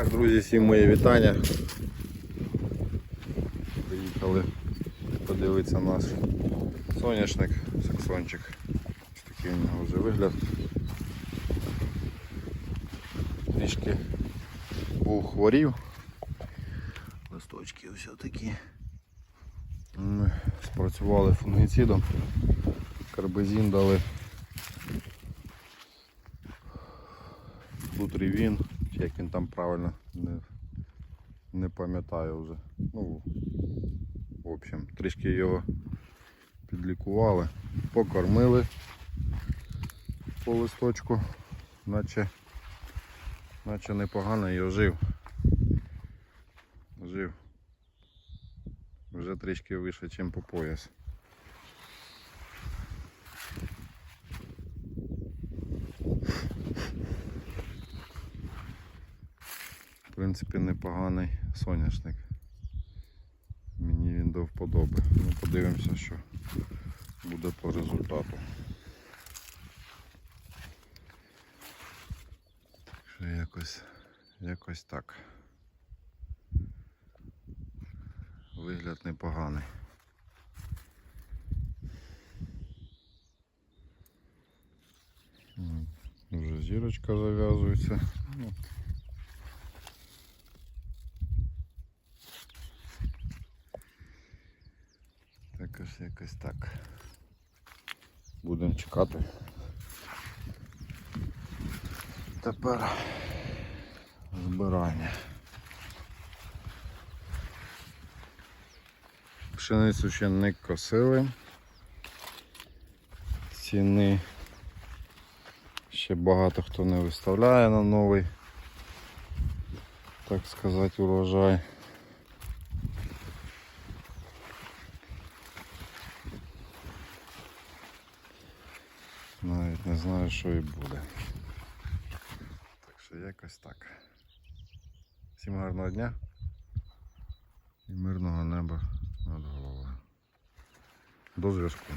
Так, друзі, всім мої вітання. Приїхали подивитися наш соняшник, саксончик. Ось такий у нього вже вигляд. Трішки був хворів. Листочки ось такі. Ми спрацювали фунгіцидом. Карбезін дали. Флутрівін, чи як він там правильно, не, не пам'ятаю вже. Ну, в общем, трішки його підлікували, покормили по листочку, наче, наче непогано його жив. Жив. Вже трішки вище, ніж по пояс. Принципі, непоганий соняшник. Мені він до вподоби. Ну, подивимося, що буде по результату. Так що якось, якось так. Вигляд непоганий. Вже зірочка зав'язується. Якось, якось так. Будемо чекати. Тепер збирання. Пшеницю ще не косили. Ціни ще багато хто не виставляє на новий, так сказати, урожай. Навіть не знаю, що і буде. Так що якось так. Всім гарного дня і мирного неба над головою. До зв'язку.